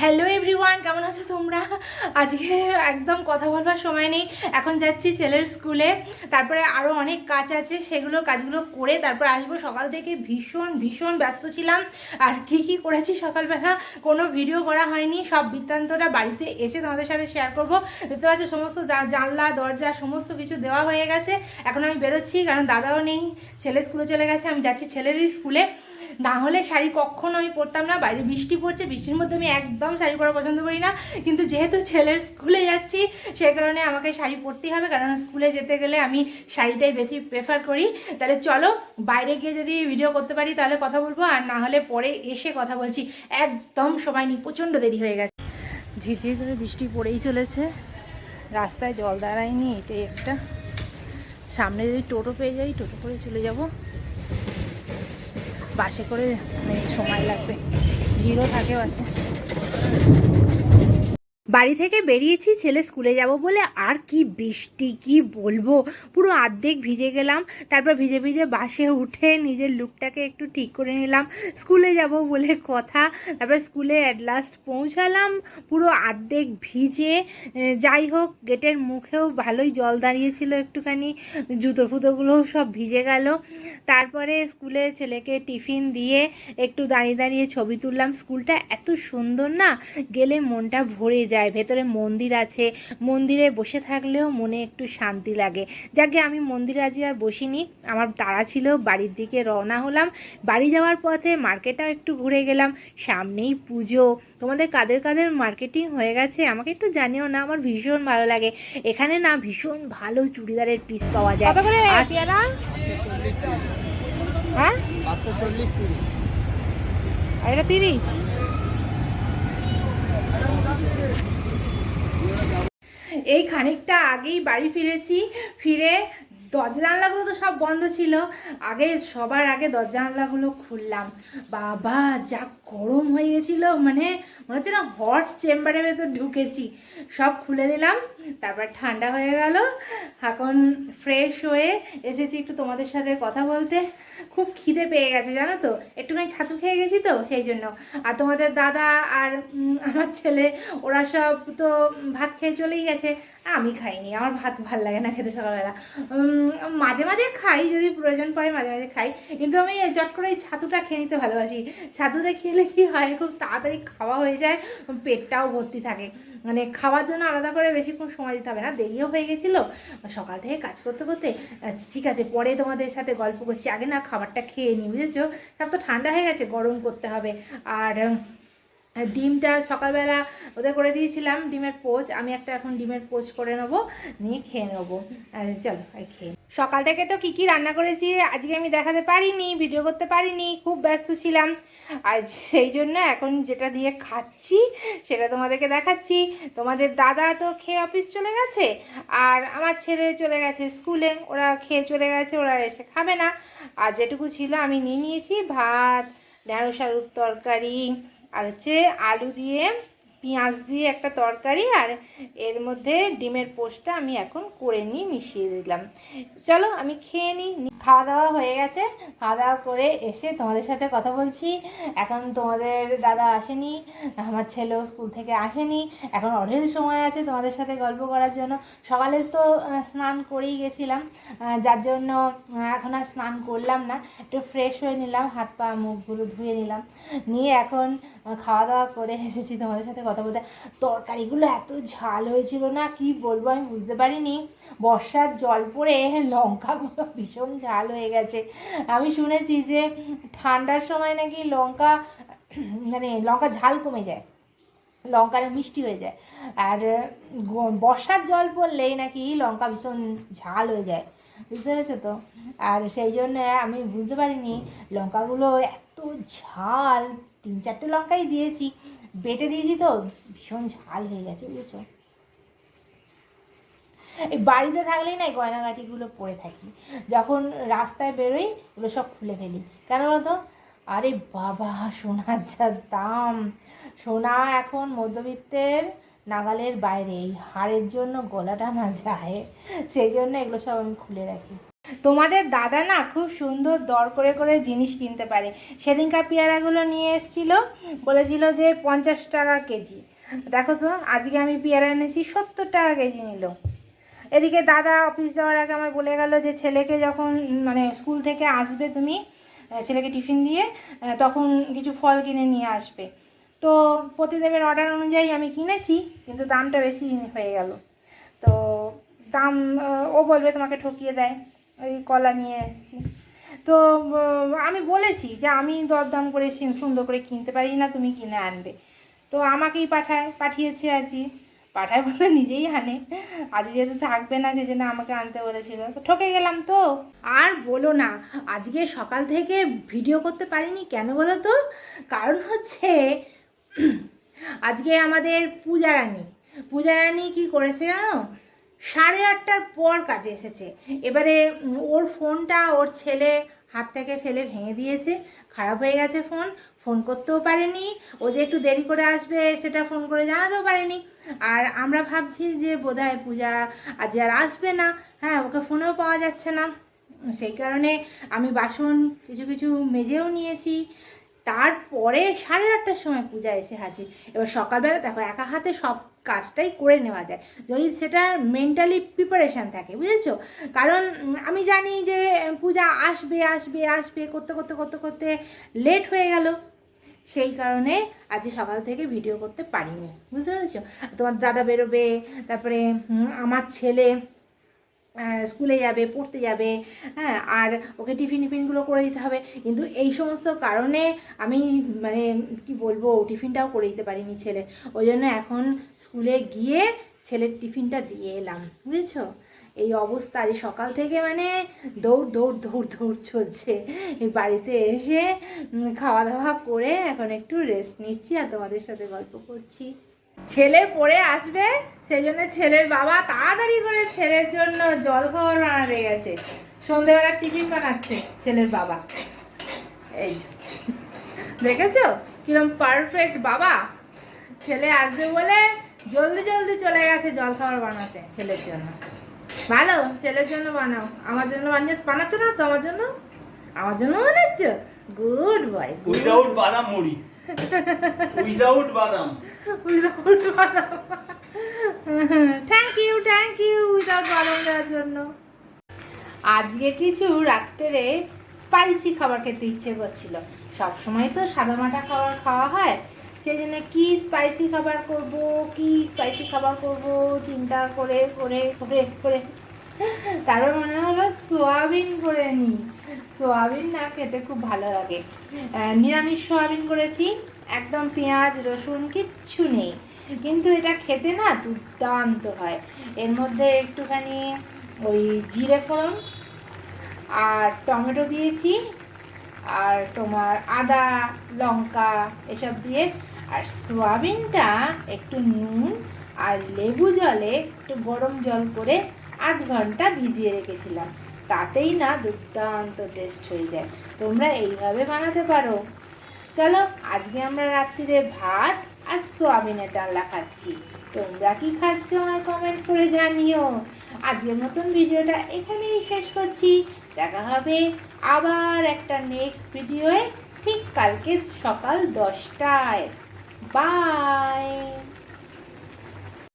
Hello everyone কেমন আছো তোমরা? আজকে একদম কথা বলবার সময় নেই। এখন যাচ্ছি ছেলের স্কুলে। তারপরে আরও অনেক কাজ আছে, সেগুলো কাজগুলো করে তারপর আসব। সকাল থেকে ভীষণ ভীষণ ব্যস্ত ছিলাম। আর কি কি করেছি সকালবেলা, কোনো ভিডিও করা হয়নি। সব বৃত্তান্তটা বাড়িতে এসে তোমাদের সাথে শেয়ার করব। দেখতে পাচ্ছ, সমস্ত জানলা, দরজা, সমস্ত কিছু দেওয়া হয়ে গেছে। এখন আমি বেরোচ্ছি, কারণ দাদাও নেই। ছেলে স্কুলে চলে গেছে, আমি যাচ্ছি ছেলেরই স্কুলে। না হলে শাড়ি কখনো আমি পরতাম না। বাইরে বৃষ্টি পড়ছে, বৃষ্টির মধ্যে আমি একদম শাড়ি পরা পছন্দ করি না। কিন্তু যেহেতু ছেলের স্কুলে যাচ্ছি সেই কারণে আমাকে শাড়ি পরতেই হবে। কারণ স্কুলে যেতে গেলে আমি শাড়িটাই বেশি প্রেফার করি। তাহলে চলো, বাইরে গিয়ে যদি ভিডিও করতে পারি, তাহলে কথা বলব। আর না হলে পরে এসে কথা বলছি। একদম সময় নেই প্রচণ্ড দেরি হয়ে গেছে। ঝিঝির করে বৃষ্টি পড়েই চলেছে। রাস্তায় জল দাঁড়ায়নি, এটাই একটা। সামনে যদি টোটো পেয়ে যাই, টোটো করে চলে যাব। বাসে করে মানে সময় লাগবে। ভিড়ও থাকে বাসে। বাড়ি থেকে বেরিয়েছি, ছেলে স্কুলে যাব বলে আর কি বৃষ্টি, কি বলব? পুরো অর্ধেক ভিজে গেলাম, তারপর ভিজে ভিজে বাসে উঠে নিজের লুকটাকে একটু ঠিক করে নিলাম। স্কুলে যাব বলে কথা, তারপর স্কুলে অ্যাট লাস্ট পৌঁছালাম, পুরো আর্ধেক ভিজে। যাই হোক, গেটের মুখেও ভালোই জল দাঁড়িয়েছিল একটুখানি, জুতো ফুতোগুলোও সব ভিজে গেল। তারপরে স্কুলে ছেলেকে টিফিন দিয়ে একটু দাঁড়িয়ে দাঁড়িয়ে ছবি তুললাম। স্কুলটা এত সুন্দর না, গেলে মনটা ভরে যায়। ভেতরে মন্দির আছে। মন্দিরে বসে থাকলেও মনে একটু শান্তি লাগে। যাকে আমি মন্দিরে আজকে আর বসিনি আমার তাড়া ছিল বাড়ির দিকে রওনা হলাম। বাড়ি যাওয়ার পথে মার্কেটটাও একটু ঘুরে গেলাম। সামনেই পুজো। তোমাদের কাদের কাদের মার্কেটিং হয়ে গেছে আমাকে একটু জানিও না আমার ভীষণ ভালো লাগে। এখানে না ভীষণ ভালো চুড়িদারের পিস পাওয়া যায়। আর হ্যাঁ? এটা তিরিশ? এই খানিকটা আগেই বাড়ি ফিরেছি। ফিরে দরজা জানলাগুলো তো সব বন্ধ ছিল। আগে সবার আগে দরজা জানলাগুলো খুললাম। বাবা, যা গরম হয়ে গেছিল। মানে মনে হচ্ছে না হট চেম্বারের ভেতর ঢুকেছি। সব খুলে দিলাম, তারপর ঠান্ডা হয়ে গেল। এখন ফ্রেশ হয়ে এসেছি একটু তোমাদের সাথে কথা বলতে। খুব খিদে পেয়ে গেছে, জানো তো? একটুখানি ছাতু খেয়ে গেছি তো, সেই জন্য। আর তোমাদের দাদা আর আমার ছেলে, ওরা সব তো ভাত খেয়ে চলেই গেছে। আমি খাইনি, আমার ভাত ভালো লাগে না খেতে সকালবেলা। মাঝে মাঝে খাই, যদি প্রয়োজন পড়ে মাঝে মাঝে খাই। কিন্তু আমি চট করে এই ছাতুটা খেয়ে নিতে ভালোবাসি। ছাতুটা খেলে কি হয়, খুব তাড়াতাড়ি খাওয়া হয়ে যায়, পেটটাও ভর্তি থাকে। মানে খাওয়ার জন্য আলাদা করে বেশিক্ষণ সময় দিতে হবে না, দেরিও হয়ে গেছিল। সকাল থেকে কাজ করতে করতে ঠিক আছে, পরে তোমাদের সাথে গল্প করছি। আগে না খাবারটা খেয়ে নিই বুঝেছ? সব তো ঠান্ডা হয়ে গেছে গরম করতে হবে। আর ডিমটা সকালবেলা ওদের করে দিয়েছিলাম ডিমের পোচ। আমি একটা এখন ডিমের পোচ করে নেব, নিয়ে খেয়ে নেব। চলো, আর খেয়ে। সকাল থেকে তো কী কী রান্না করেছি আজকে আমি দেখাতে পারিনি, ভিডিও করতে পারিনি, খুব ব্যস্ত ছিলাম। আর সেই জন্য এখন যেটা দিয়ে খাচ্ছি সেটা তোমাদেরকে দেখাচ্ছি। তোমাদের দাদা তো খেয়ে অফিস চলে গেছে, আর আমার ছেলে চলে গেছে স্কুলে। ওরা খেয়ে চলে গেছে, ওরা এসে খাবে না। আর যেটুকু ছিল আমি নিয়ে নিয়েছি, ভাত, ঢেঁড়স আলুর তরকারি আর হচ্ছে আলু দিয়ে পেঁয়াজ দিয়ে একটা তরকারি আর এর মধ্যে ডিমের পোস্টটা আমি এখন করে নিয়ে মিশিয়ে দিলাম। চলো আমি খেয়ে নিই। খাওয়া দাওয়া হয়ে গেছে। খাওয়া দাওয়া করে এসে তোমাদের সাথে কথা বলছি। এখন তোমাদের দাদা আসেনি, আমার ছেলেও স্কুল থেকে আসেনি। এখন অঢেল সময় আছে তোমাদের সাথে গল্প করার জন্য। সকালে তো স্নান করেই গেছিলাম। যার জন্য এখন আর স্নান করলাম না। একটু ফ্রেশ হয়ে নিলাম, হাত পা মুখগুলো ধুয়ে নিলাম। নিয়ে এখন খাওয়া দাওয়া করে এসেছি তোমাদের সাথে কথা বলতে। তরকারিগুলো এত ঝাল হয়েছিল না, কি বলব আমি বুঝতে পারিনি। বর্ষার জল পড়ে লঙ্কাগুলো ভীষণ ঝাল হয়ে গেছে। আমি শুনেছি যে ঠান্ডার সময় নাকি লঙ্কা মানে লঙ্কা ঝাল কমে যায়, লঙ্কার মিষ্টি হয়ে যায়। আর বর্ষার জল পড়লেই নাকি লঙ্কা ভীষণ ঝাল হয়ে যায়। বুঝতে পেরেছ তো? আর সেই জন্য আমি বুঝতে পারিনি, লঙ্কাগুলো এত ঝাল, তিন চারটে লঙ্কাই দিয়েছি। বেটে দিয়েছি তো, ভীষণ ঝাল হয়ে গেছে, বুঝেছ? এই বাড়িতে থাকলেই না গয়নাগাটিগুলো পরে থাকি। যখন রাস্তায় বেরোই এগুলো সব খুলে ফেলি। কেন বলতো? আরে বাবা, সোনার যা দাম। সোনা এখন মধ্যবিত্তের নাগালের বাইরে, এই হাড়ের জন্য গলাটা না যায়, সেই জন্য এগুলো সব আমি খুলে রাখি। তোমাদের দাদা না খুব সুন্দর দর করে করে জিনিস কিনতে পারে। সেদিনকার পেয়ারাগুলো নিয়ে এসেছিল, বলেছিল যে পঞ্চাশ টাকা কেজি। দেখো তো, আজকে আমি পেয়ারা এনেছি, সত্তর টাকা কেজি নিল। এদিকে দাদা অফিস যাওয়ার আগে আমায় বলে গেল যে ছেলেকে যখন মানে স্কুল থেকে আসবে তুমি ছেলেকে টিফিন দিয়ে তখন কিছু ফল কিনে নিয়ে আসবে। তো প্রতিদেবের অর্ডার অনুযায়ী আমি কিনেছি, কিন্তু দামটা বেশি হয়ে গেল। তো দাম ও বলবে তোমাকে ঠকিয়ে দেয়। ওই কলা নিয়ে এসেছি। তো আমি বলেছি যে আমি দরদাম করে সুন্দর করে কিনতে পারি না, তুমি কিনে আনবে। তো আমাকেই পাঠায়, পাঠিয়েছে আজই পাঠায় বলে নিজেই আনে। আজ যেহেতু থাকবে না যে জন্য আমাকে আনতে বলেছিল। তো ঠকে গেলাম তো। আর বলো না, আজকে সকাল থেকে ভিডিও করতে পারিনি কেন বলো তো? কারণ হচ্ছে, আজকে আমাদের পূজা রানী। পূজা রানী কি করেছে জানো? সাড়ে আটটার পর কাজে এসেছে। এবারে ওর ফোনটা ওর ছেলে হাত থেকে ফেলে ভেঙে দিয়েছে। খারাপ হয়ে গেছে ফোন ফোন করতেও পারেনি। ও যে একটু দেরি করে আসবে সেটা ফোন করে জানাতেও পারেনি। আর আমরা ভাবছি যে বোধহয় পূজা আজ আর আসবে না। হ্যাঁ ওকে ফোনেও পাওয়া যাচ্ছে না। সেই কারণে আমি বাসন কিছু কিছু মেজেও নিয়েছি। তারপরে সাড়ে আটটার সময় পূজা এসে হাজির। এবার সকালবেলা দেখো, একা হাতে সব কাজটাই করে নেওয়া যায়। যদি সেটা মেন্টালি প্রিপারেশান থাকে, বুঝেছ? কারণ আমি জানি যে পূজা আসবে আসবে আসবে, করতে করতে করতে করতে লেট হয়ে গেল। সেই কারণে আজকে সকাল থেকে ভিডিও করতে পারিনি। বুঝতে পেরেছ? তোমার দাদা বেরোবে, তারপরে আমার ছেলে স্কুলে যাবে, পড়তে যাবে হ্যাঁ আর ওকে টিফিন টিফিনগুলো করে দিতে হবে। কিন্তু এই সমস্ত কারণে আমি মানে কি বলব, টিফিনটাও করে দিতে পারিনি ছেলে। ওই জন্য এখন স্কুলে গিয়ে ছেলের টিফিনটা দিয়ে এলাম, বুঝেছ? এই অবস্থা, আজ সকাল থেকে মানে দৌড় দৌড় দৌড় দৌড় চলছে। এই বাড়িতে এসে খাওয়া দাওয়া করে এখন একটু রেস্ট নিচ্ছি আর তোমাদের সাথে গল্প করছি। ছেলে পড়ে আসবে, সেই জন্য ছেলের বাবা তাড়াতাড়ি করে ছেলের জন্য জল খাবার বানাতে গেছে। সন্ধেবেলা টিফিন বানাচ্ছে ছেলের বাবা। এই দেখেছ? কিরম পারফেক্ট বাবা। ছেলে আসবে বলে জলদি জলদি চলে গেছে জল খাবার বানাতে ছেলের জন্য। ভালো, ছেলের জন্য বানাও। আমার জন্য বানিয়ে বানাচ্ছ না তো আমার জন্য? আমার জন্য বানাচ্ছ? গুড বয় গুড বাদাম মুড়ি। উইদাউট বাদাম উইদাউট বাদাম thank you thank you without বাদাম দেওয়ার জন্য। আজকে কিছু রাত্রে স্পাইসি খাবার খেতে ইচ্ছে করছিল। সব সময় তো সাদামাটা খাবার খাওয়া হয়। সেই জন্য কি স্পাইসি খাবার করব, কি স্পাইসি খাবার করব, চিন্তা করে করে করে করে। তারপর মনে হলো সোয়াবিন করে নিই সোয়াবিন না খেতে খুব ভালো লাগে। নিরামিষ সোয়াবিন করেছি, একদম পেঁয়াজ, রসুন, কিচ্ছু নেই। কিন্তু এটা খেতে না দুর্দান্ত হয়। এর মধ্যে একটুখানি ওই জিরে ফোড়ন আর টমেটো দিয়েছি আর তোমার আদা, লঙ্কা এসব দিয়ে। আর সোয়াবিনটা একটু নুন আর লেবু জলে একটু গরম জল করে আধ ঘণ্টা ভিজিয়ে রেখেছিলাম। তাতেই না দুর্দান্ত টেস্ট হয়ে যায়। তোমরা এইভাবে বানাতে পারো। চলো, আজকে আমরা রাত্রিরে ভাত আর সোয়াবিনের ডালনা খাচ্ছি। তোমরা কি খাচ্ছ আমার কমেন্ট করে জানিও। আজকের মতন ভিডিওটা এখানেই শেষ করছি। দেখা হবে আবার একটা নেক্সট ভিডিওয়ে ঠিক কালকে সকাল দশটায়। বাই